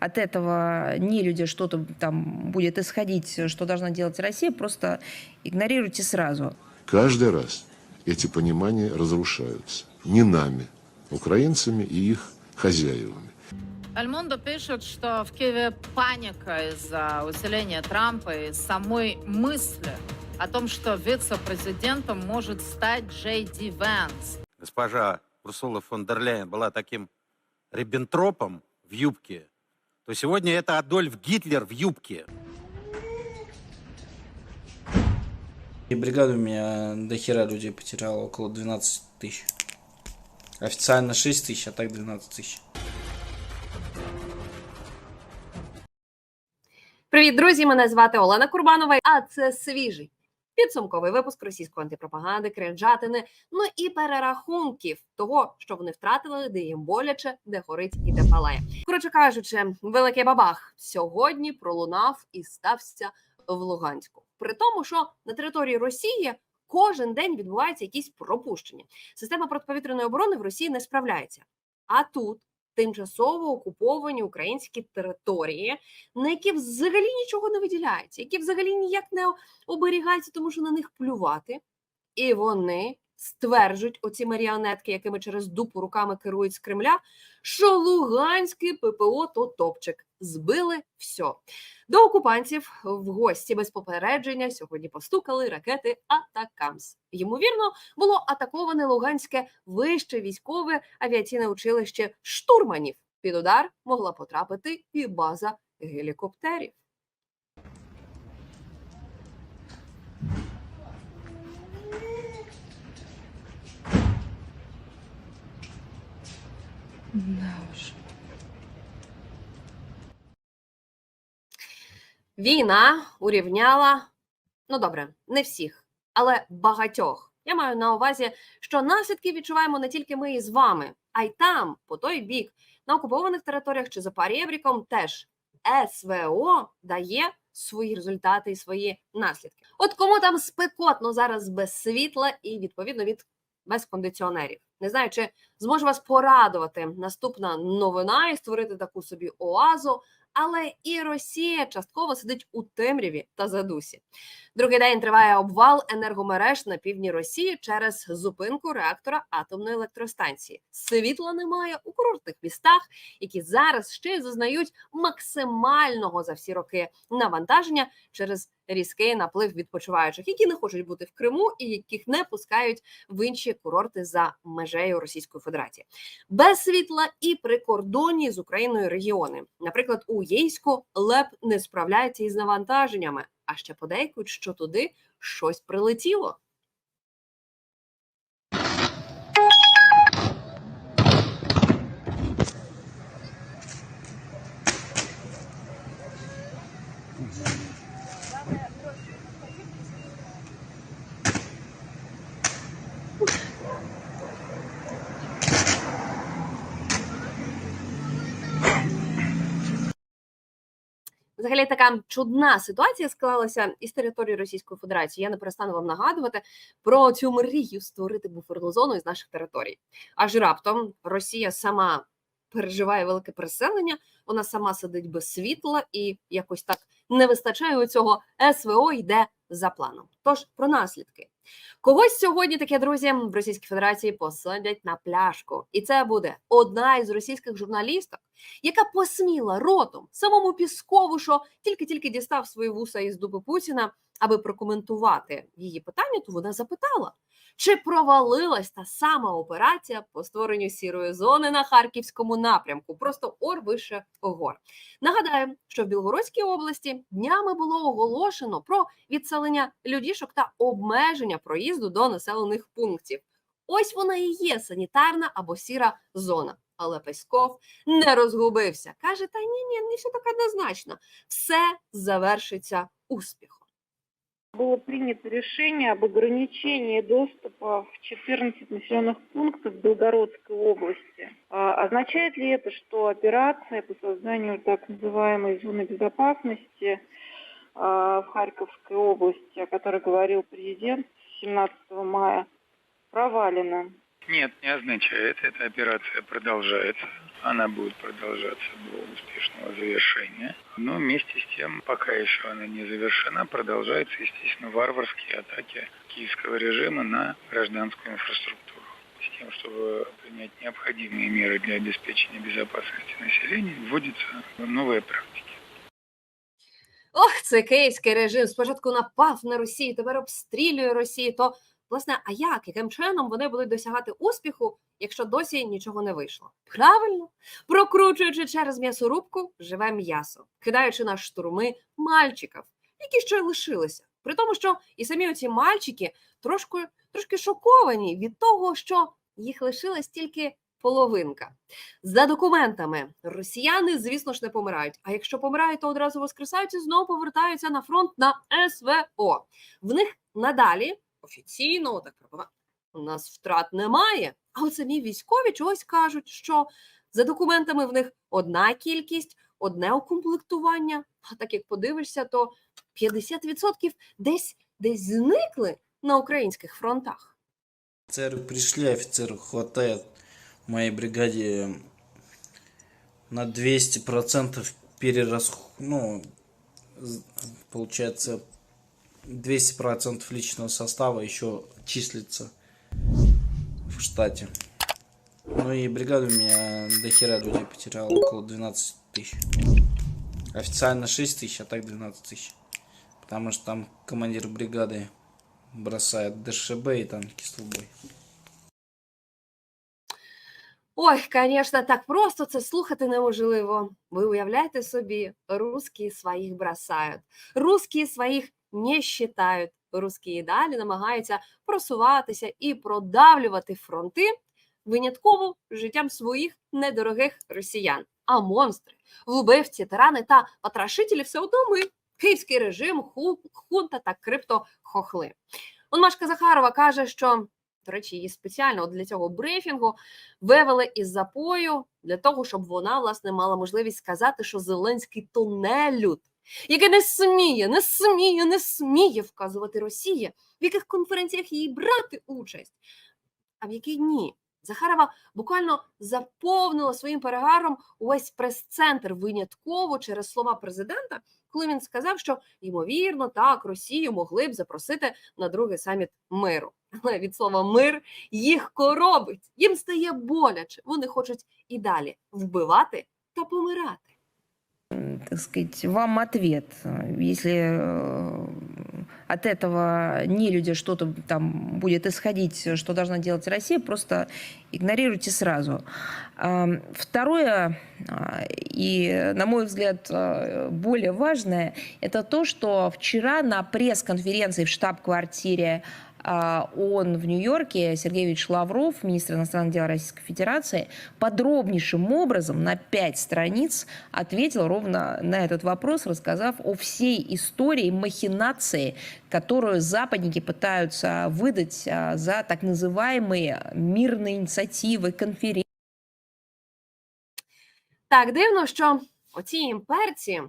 от этого не люди что-то там будет исходить, что должна делать Россия, просто игнорируйте сразу. Каждый раз эти понимания разрушаются. Не нами, украинцами и их хозяевами. Альмондо пишет, что в Киеве паника из-за усиления Трампа и самой мысли о том, что вице-президентом может стать Джей Ди Вэнс. госпожа Урсула фон дер Ляйен была таким риббентропом в юбке, то сегодня это Адольф Гитлер в юбке. И бригада у меня до хера людей потеряла, около 12 тысяч. Официально 6 тысяч, а так 12 тысяч. Привіт, друзі! Мене звати Олена Курбанова, а це свіжий підсумковий випуск російської антипропаганди, кринжатини, ну і перерахунків того, що вони втратили, де їм боляче, де горить і де палає. Коротше кажучи, великий бабах сьогодні пролунав і стався в Луганську. При тому, що на території Росії кожен день відбуваються якісь пропущення. Система протиповітряної оборони в Росії не справляється. А тут тимчасово окуповані українські території, на які взагалі нічого не виділяється, які взагалі ніяк не оберігаються, тому що на них плювати. І вони стверджують оці маріонетки, якими через дупу руками керують з Кремля, що Луганський ППО то топчик. Збили все. До окупантів в гості без попередження сьогодні постукали ракети Атакамс. Ймовірно, було атаковане Луганське вище військове авіаційне училище штурманів. Під удар могла потрапити і база гелікоптерів. Війна урівняла, ну добре, не всіх, але багатьох. Я маю на увазі, що наслідки відчуваємо не тільки ми із вами, а й там, по той бік, на окупованих територіях чи за Парєбріком теж СВО дає свої результати і свої наслідки. От кому там спекотно зараз без світла і відповідно від без кондиціонерів. Не знаю, чи зможе вас порадувати наступна новина і створити таку собі оазу. Але і Росія частково сидить у темряві та задусі. Другий день триває обвал енергомереж на півдні Росії через зупинку реактора атомної електростанції. Світла немає у курортних містах, які зараз ще зазнають максимального за всі роки навантаження через різкий наплив відпочиваючих, які не хочуть бути в Криму і яких не пускають в інші курорти за межею Російської Федерації. Без світла і прикордонні з Україною регіони, наприклад, у Єйську ЛЕП не справляється із навантаженнями, а ще подейкують, що туди щось прилетіло. Взагалі така чудна ситуація склалася із території Російської Федерації. Я не перестану вам нагадувати про цю мрію створити буферну зону із наших територій. Аж раптом Росія сама переживає велике переселення, вона сама сидить без світла і якось так не вистачає у цього СВО йде за планом. Тож про наслідки. Когось сьогодні таке друзі в Російській Федерації посадять на пляшку, і це буде одна із російських журналісток, яка посміла ротом самому Піскову, що тільки-тільки дістав свої вуса із дуби Путіна, аби прокоментувати її питання, то вона запитала, чи провалилась та сама операція по створенню сірої зони на харківському напрямку, просто ор вище гор. Нагадаю, що в Білгородській області днями було оголошено про відселення людішок та обмеження проїзду до населених пунктів. Ось вона і є санітарна або сіра зона. Але Песков не розгубився. Каже: та ні, ні, не все так однозначно. Все завершиться успіхом. Было принято решение об ограничении доступа в 14 населенных пунктов Белгородской области. А Означает ли это, что операция по созданию так называемой зоны безопасности а, в Харьковской области, о которой говорил президент 17 мая, провалена? Нет, не означает. Эта операция продолжается. Она будет продолжаться до успешного завершения. Но вместе с тем, пока еще она не завершена, продолжаются, естественно, варварские атаки киевского режима на гражданскую инфраструктуру. С тем, чтобы принять необходимые меры для обеспечения безопасности населения, вводятся новые практики. Ох, це київський режим. Спочатку напав на Росію, тепер обстрілює Росію. То, власне, а як, яким чином вони будуть досягати успіху, якщо досі нічого не вийшло? Правильно, прокручуючи через м'ясорубку живе м'ясо, кидаючи на штурми мальчиків, які ще лишилися. При тому, що і самі оці мальчики трошки, трошки шоковані від того, що їх лишилась тільки половинка. За документами росіяни, звісно ж, не помирають. А якщо помирають, то одразу воскресають і знову повертаються на фронт на СВО. В них надалі офіційно так пропова- у нас втрат немає. А от самі військові чогось кажуть, що за документами в них одна кількість, одне укомплектування. А так як подивишся, то 50% десь десь зникли на українських фронтах. Офицеры пришли, офицеров хватает в моей бригаде на 200% перерасход... Ну, получается, 200% личного состава еще числится в штате. Ну и бригада у меня до хера людей потеряла, около 12 тысяч. Официально 6 тысяч, а так 12 тысяч. Потому что там командир бригады бросает ДШБ и танки с трубой. Ой, звісно, так просто це слухати неможливо. Ви уявляєте собі, русські своїх бросають, русські своїх не считають. Русські і далі намагаються просуватися і продавлювати фронти винятково життям своїх недорогих росіян. А монстри, вбивці, тирани та потрошителі все одно ми. Київський режим, хунта та криптохохли. Он Машка Захарова каже, що до речі, її спеціально для цього брифінгу вивели із запою для того, щоб вона власне мала можливість сказати, що Зеленський то нелюд, який не сміє, не сміє, не сміє вказувати Росії, в яких конференціях їй брати участь, а в якій ні. Захарова буквально заповнила своїм перегаром увесь прес-центр винятково через слова президента, коли він сказав, що ймовірно так Росію могли б запросити на другий саміт миру. Але від слова мир їх коробить, їм стає боляче. Вони хочуть і далі вбивати та помирати так сказать, вам ответ. Если э, от этого не люди что-то там будет исходить, что должна делать Россия, просто игнорируйте сразу. А, Второе, а, и, на мой взгляд, а, более важное, это то, что вчера на пресс-конференции в штаб-квартире а, ООН в Нью-Йорке Сергей Ильич Лавров, министр иностранных дел Российской Федерации, подробнейшим образом на пять страниц ответил ровно на этот вопрос, рассказав о всей истории махинации, которую западники пытаются выдать а, за так называемые мирные инициативы, конференции. Так дивно, що оці імперці,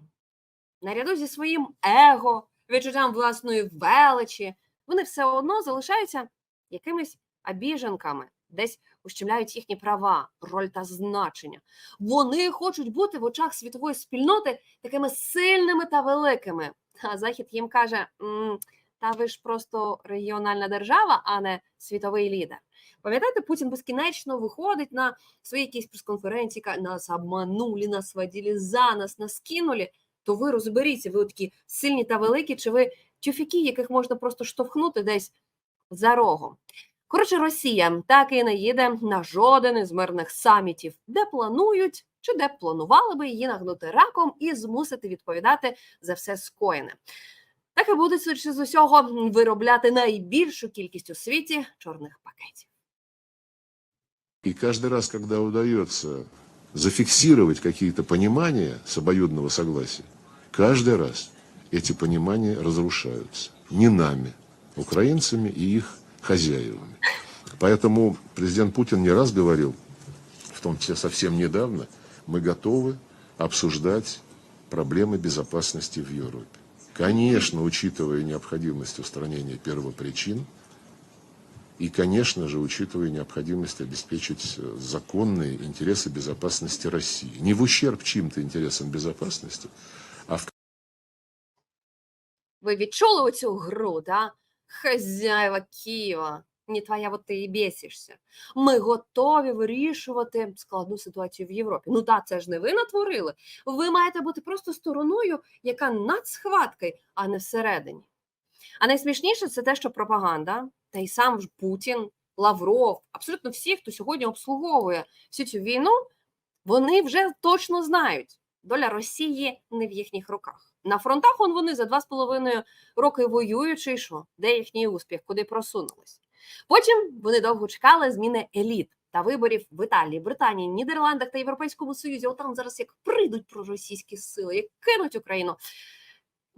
наряду зі своїм его, відчуттям власної величі, Вони все одно залишаються якимись обіженками, десь ущемляють їхні права, роль та значення. Вони хочуть бути в очах світової спільноти такими сильними та великими. А Захід їм каже: та ви ж просто регіональна держава, а не світовий лідер. Пам'ятаєте, Путін безкінечно виходить на свої якісь прес-конференції, каже, нас обманули, нас водили за нас, нас кинули. То ви розберіться, ви такі сильні та великі, чи ви тюфяки, яких можна просто штовхнути десь за рогом. Коротше, Росія так і не їде на жоден із мирних самітів, де планують чи де планували би її нагнути раком і змусити відповідати за все скоєне. Так і будуть, судячи з усього, виробляти найбільшу кількість у світі чорних пакетів. И каждый раз, когда удается зафиксировать какие-то понимания с обоюдного согласия, каждый раз эти понимания разрушаются. Не нами, украинцами и их хозяевами. Поэтому президент Путин не раз говорил, в том числе совсем недавно, мы готовы обсуждать проблемы безопасности в Европе. Конечно, учитывая необходимость устранения первопричин И, конечно же, учитывая необходимость обеспечить законные интересы безопасности России. Не в ущерб чьим-то интересам безопасности, Ви відчули оцю гру, да? Хазяєва Києва. Не твоя, вот ти і бесишся. Ми готові вирішувати складну ситуацію в Європі. Ну так, це ж не ви натворили. Ви маєте бути просто стороною, яка над схваткою, а не всередині. А найсмішніше це те, що пропаганда, та й сам Путін, Лавров, абсолютно всі, хто сьогодні обслуговує всю цю війну, вони вже точно знають, доля Росії не в їхніх руках. На фронтах он вони за два з половиною роки воюючи, і що? Де їхній успіх, куди просунулись? Потім вони довго чекали зміни еліт та виборів в Італії, Британії, Нідерландах та Європейському Союзі. От там зараз як прийдуть проросійські сили, як кинуть Україну.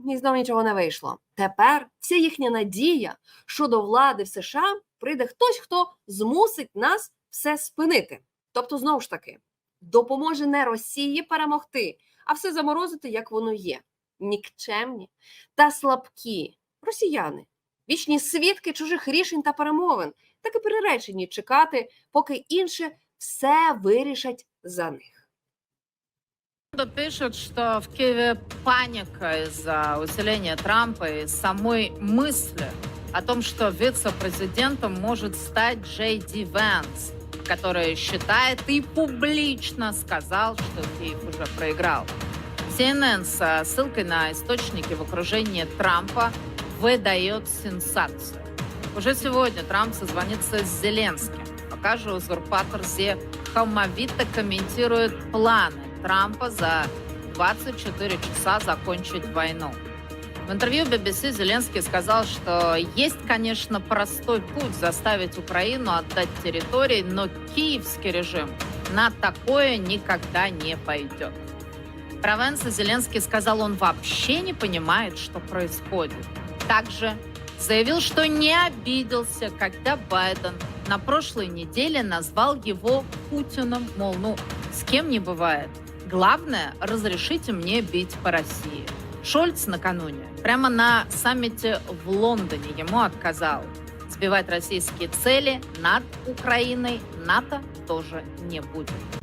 І знову нічого не вийшло. Тепер вся їхня надія щодо влади в США прийде хтось, хто змусить нас все спинити. Тобто, знову ж таки, допоможе не Росії перемогти, а все заморозити, як воно є Нікчемні та слабкі росіяни, вічні свідки чужих рішень та перемовин, так і приречені чекати, поки інші все вирішать за них. Пишут, что в Киеве паника из-за усиления Трампа и самой мысли о том, что вице-президентом может стать Джей Ди Вэнс, который считает и публично сказал, что Киев уже проиграл. CNN с ссылкой на источники в окружении Трампа выдает сенсацию. Уже сегодня Трамп созвонится с Зеленским. Пока же узурпатор Зе хамовито комментирует планы Трампа за 24 часа закончить войну. В интервью BBC Зеленский сказал, что есть, конечно, простой путь заставить Украину отдать территории, но киевский режим на такое никогда не пойдет. Про Венса Зеленский сказал, он вообще не понимает, что происходит. Также заявил, что не обиделся, когда Байден на прошлой неделе назвал его Путиным, мол, ну, с кем не бывает. Главное, разрешите мне бить по России. Шольц накануне прямо на саммите в Лондоне ему отказал. Сбивать российские цели над Украиной НАТО тоже не будет.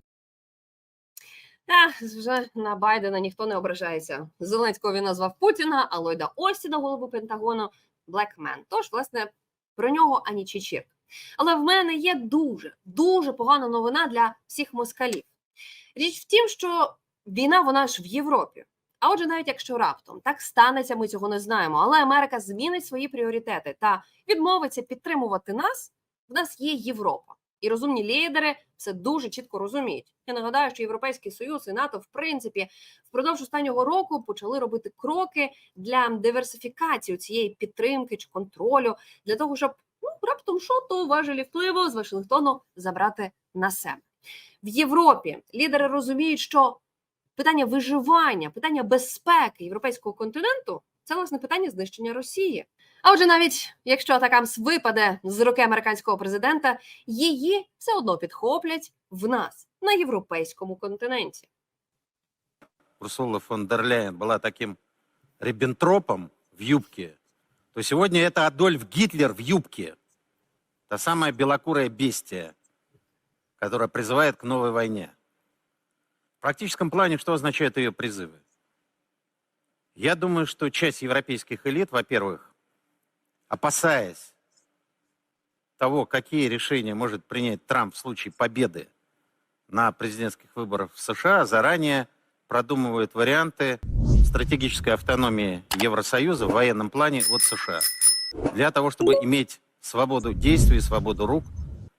Вже на Байдена ніхто не ображається. Зеленського він назвав Путіна, а Ллойда Остіна, голову Пентагону, Блекмен. Тож, власне, про нього ані чечірк. Але в мене є дуже дуже погана новина для всіх москалів. Річ в тім, що війна вона ж в Європі. А отже, навіть якщо раптом так станеться, ми цього не знаємо. Але Америка змінить свої пріоритети та відмовиться підтримувати нас. В нас є Європа. І розумні лідери це дуже чітко розуміють. Я нагадаю, що Європейський Союз і НАТО, в принципі, впродовж останнього року почали робити кроки для диверсифікації цієї підтримки чи контролю для того, щоб ну раптом що то важелі впливу з Вашингтону забрати на себе в Європі. Лідери розуміють, що питання виживання, питання безпеки європейського континенту це власне питання знищення Росії. А отже, навіть якщо Атакамс випаде з руки американського президента, її все одно підхоплять в нас на європейському континенті. Урсула фон дер Ляйен была таким риббентропом в юбке, то сегодня это Адольф Гитлер в юбке. Та самая белокурая бестия, которая призывает к новой войне. В практическом плане что означают ее призывы? Я думаю, что часть европейских элит, во-первых, опасаясь того, какие решения может принять Трамп в случае победы на президентских выборах в США, заранее продумывают варианты стратегической автономии Евросоюза в военном плане от США. Для того, чтобы иметь свободу действий, свободу рук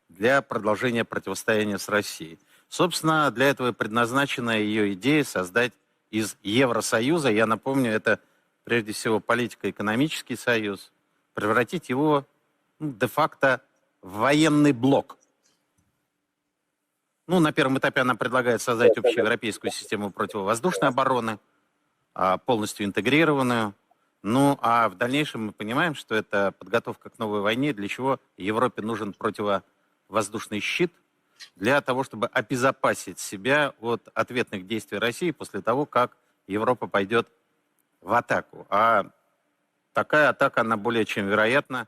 для продолжения противостояния с Россией. Собственно, для этого и предназначена ее идея создать из Евросоюза, я напомню, это прежде всего политико-экономический союз, превратить его ну, де-факто в военный блок. Ну, на первом этапе она предлагает создать общеевропейскую систему противовоздушной обороны, а, полностью интегрированную. Ну, а в дальнейшем мы понимаем, что это подготовка к новой войне, для чего Европе нужен противовоздушный щит, для того, чтобы обезопасить себя от ответных действий России после того, как Европа пойдет в атаку. А такая атака, она более чем вероятна.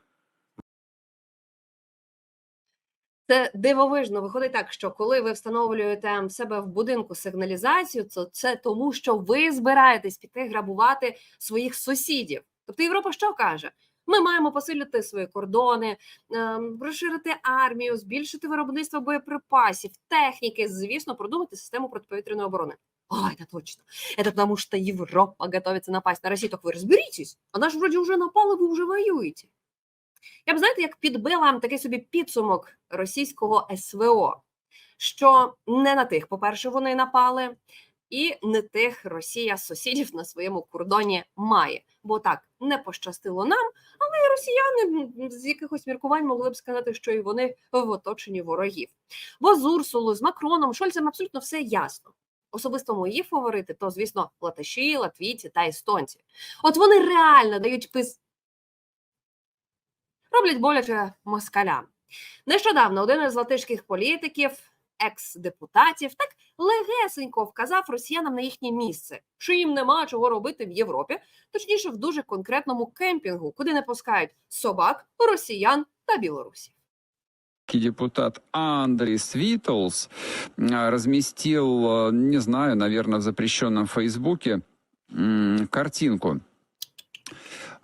Це дивовижно. Виходить так, що коли ви встановлюєте в себе в будинку сигналізацію, то це тому, що ви збираєтесь піти грабувати своїх сусідів. Тобто Європа що каже? Ми маємо посилити свої кордони, ем, розширити армію, збільшити виробництво боєприпасів, техніки, звісно, продумати систему протиповітряної оборони. А, это точно. Это потому что Европа готовится напасть на Россию. Так вы разберитесь. Она же вроде уже напала, ви вже воюєте. Я б знаєте, як підбила такий собі підсумок російського СВО, що не на тих, по-перше, вони напали, і не тих Росія сусідів на своєму кордоні має. Бо так не пощастило нам, але і росіяни м, з якихось міркувань могли б сказати, що і вони в оточенні ворогів. Бо з Урсулою, з Макроном, Шольцем абсолютно все ясно. Особисто мої фаворити, то, звісно, латиші, латвійці та естонці. От вони реально дають пис роблять боляче москалям. Нещодавно один із латишських політиків, екс-депутатів, так легесенько вказав росіянам на їхнє місце, що їм нема чого робити в Європі, точніше, в дуже конкретному кемпінгу, куди не пускають собак, росіян та білорусів. Депутат Андрис Витлс а, разместил, а, не знаю, наверное, в запрещенном Фейсбуке картинку.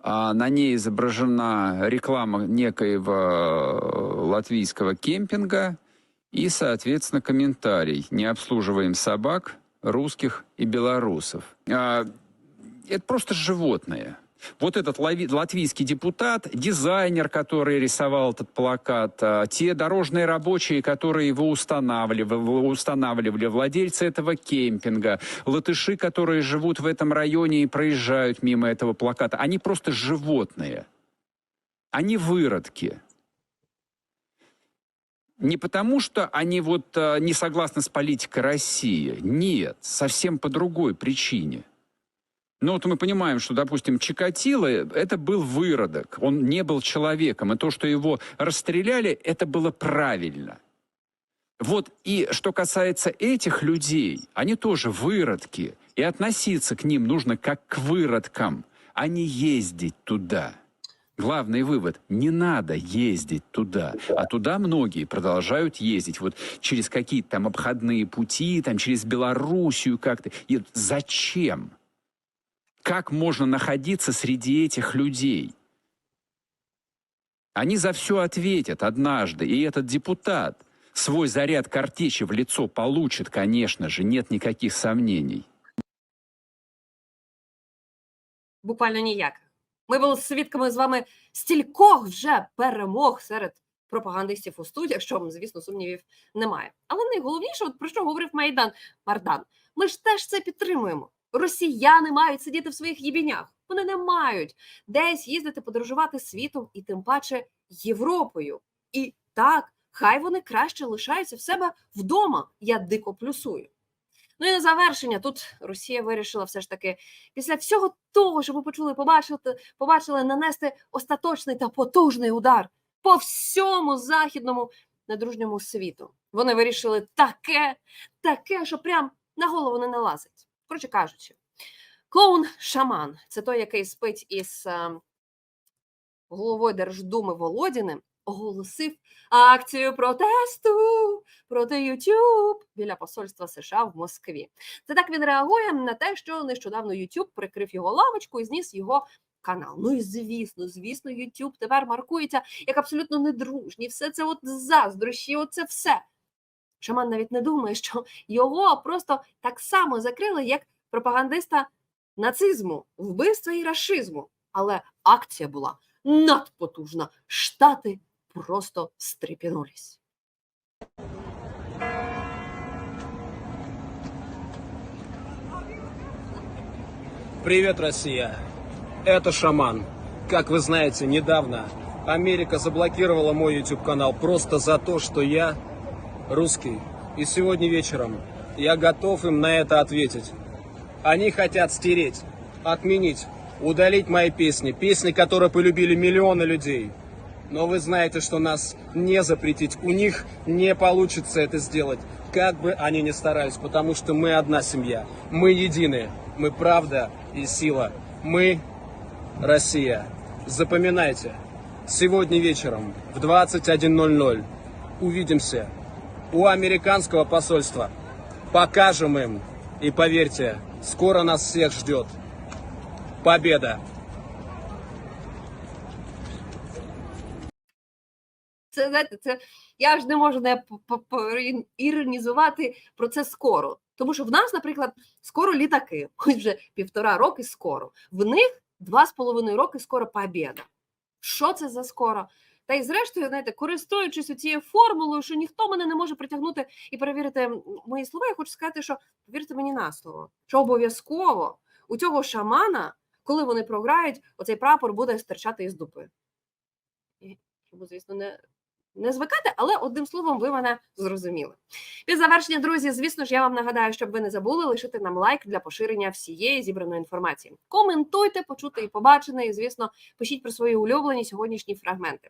А, На ней изображена реклама некоего латвийского кемпинга и, соответственно, комментарий «Не обслуживаем собак, русских и белорусов». Это просто животные. Вот этот латвийский депутат, дизайнер, который рисовал этот плакат, а, те дорожные рабочие, которые его устанавливали, устанавливали, владельцы этого кемпинга, латыши, которые живут в этом районе и проезжают мимо этого плаката, они просто животные. Они выродки. Не потому, что они вот а, не согласны с политикой России. Нет, совсем по другой причине. Ну вот мы понимаем, что, допустим, Чикатило – это был выродок, он не был человеком, и то, что его расстреляли, это было правильно. Вот и что касается этих людей, они тоже выродки, и относиться к ним нужно как к выродкам, а не ездить туда. Главный вывод – не надо ездить туда. А туда многие продолжают ездить. Вот через какие-то там обходные пути, там через Белоруссию как-то. И зачем? Как можно находиться среди этих людей? Они за все ответят однажды, и этот депутат свой заряд картечи в лицо получит, конечно же, нет никаких сомнений. Буквально ніяких. Ми були свідками з вами стількох вже перемог серед пропагандистів у студіях, що, звісно, сумнівів немає. Але найголовніше, от про що говорив Майдан Мардан, ми ж теж це підтримуємо. Росіяни мають сидіти в своїх їбінях. Вони не мають десь їздити подорожувати світом і тим паче Європою. І так, хай вони краще лишаються в себе вдома. Я дико плюсую. Ну і на завершення тут Росія вирішила все ж таки після всього того, що ви почули, побачити, побачили, нанести остаточний та потужний удар по всьому західному недружньому світу. Вони вирішили таке, таке, що прям на голову не налазить. Коротше кажучи, клоун Шаман це той, який спить із е, головою Держдуми Володіним, оголосив акцію протесту проти YouTube біля посольства США в Москві. Це так він реагує на те, що нещодавно YouTube прикрив його лавочку і зніс його канал. Ну і звісно, звісно, YouTube тепер маркується як абсолютно недружній. Все це от заздрощі, оце все. Шаман навіть не думає, що його просто так само закрили, як пропагандиста нацизму, вбивства і рашизму. Але акція була надпотужна. Штати просто стрепенулись. Привет, Россия! Это Шаман. Как вы знаете, недавно Америка заблокировала мой YouTube-канал просто за то, что я русский. И сегодня вечером я готов им на это ответить. Они хотят стереть, отменить, удалить мои песни. Песни, которые полюбили миллионы людей. Но вы знаете, что нас не запретить. У них не получится это сделать. Как бы они ни старались, потому что мы одна семья. Мы едины. Мы правда и сила. Мы Россия. Запоминайте. Сегодня вечером в 21.00 увидимся у американского посольства. Покажем им. И поверьте, скоро нас всех ждет победа. Це знаєте, це я ж не можу не іронізувати про це скоро. Тому що в нас, наприклад, скоро літаки, ось вже півтора роки скоро. В них два з половиною роки скоро побєда. Що це за скоро? Та й зрештою, знаєте, користуючись цією формулою, що ніхто мене не може притягнути і перевірити мої слова, я хочу сказати, що повірте мені на слово, що обов'язково у цього шамана, коли вони програють, оцей прапор буде стирчати із дупи. Щоб, звісно, не не звикати, але одним словом, ви мене зрозуміли. Під завершення, друзі, звісно ж, я вам нагадаю, щоб ви не забули лишити нам лайк для поширення всієї зібраної інформації. Коментуйте, почути і побачене, і звісно, пишіть про свої улюблені сьогоднішні фрагменти.